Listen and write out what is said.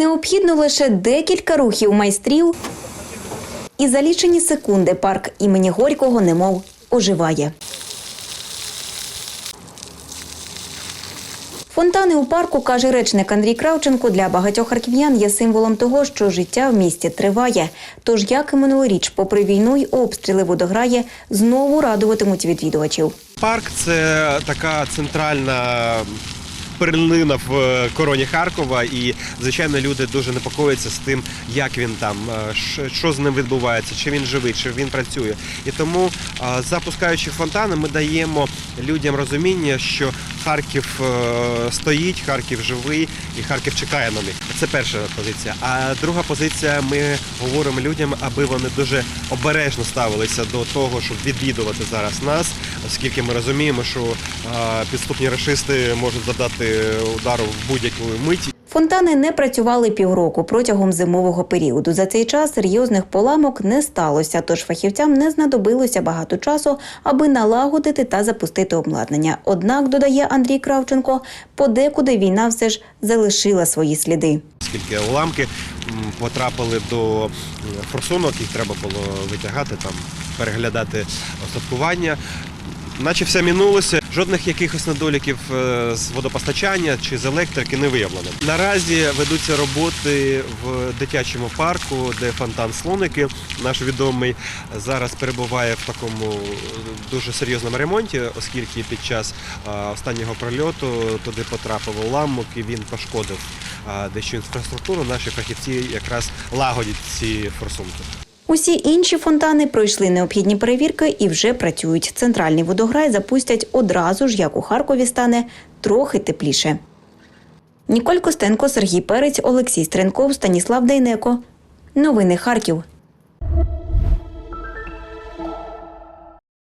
Необхідно лише декілька рухів майстрів, і за лічені секунди парк імені Горького немов оживає. Фонтани у парку, каже речник Андрій Кравченко, для багатьох харків'ян є символом того, що життя в місті триває. Тож, як і минулоріч, попри війну й обстріли водограє, знову радуватимуть відвідувачів. Парк це така центральна перлина в е, короні Харкова, і звичайно люди дуже непокоїться з тим, як він там, е, що з ним відбувається, чи він живий, чи він працює. І тому, е, запускаючи фонтани, ми даємо людям розуміння, що Харків стоїть, Харків живий і Харків чекає на них. Це перша позиція. А друга позиція, ми говоримо людям, аби вони дуже обережно ставилися до того, щоб відвідувати зараз нас, оскільки ми розуміємо, що підступні рашисти можуть завдати удару в будь-яку миті. Фонтани не працювали півроку протягом зимового періоду. За цей час серйозних поламок не сталося, тож фахівцям не знадобилося багато часу, аби налагодити та запустити обладнання. Однак, додає Андрій Кравченко, подекуди війна все ж залишила свої сліди. Оскільки уламки потрапили до форсунок, їх треба було витягати, там переглядати остаткування. Наче все минулося, жодних якихось недоліків е, з водопостачання чи з електрики не виявлено. Наразі ведуться роботи в дитячому парку, де фонтан слоники, наш відомий, зараз перебуває в такому е, дуже серйозному ремонті, оскільки під час е, останнього прольоту туди потрапив уламок і він пошкодив дещо інфраструктуру. Наші фахівці якраз лагодять ці форсунки. Усі інші фонтани пройшли необхідні перевірки і вже працюють. Центральний водограй запустять одразу ж, як у Харкові стане трохи тепліше. Ніколь Костенко, Сергій Перець, Олексій Стренков, Станіслав Дейнеко. Новини Харків.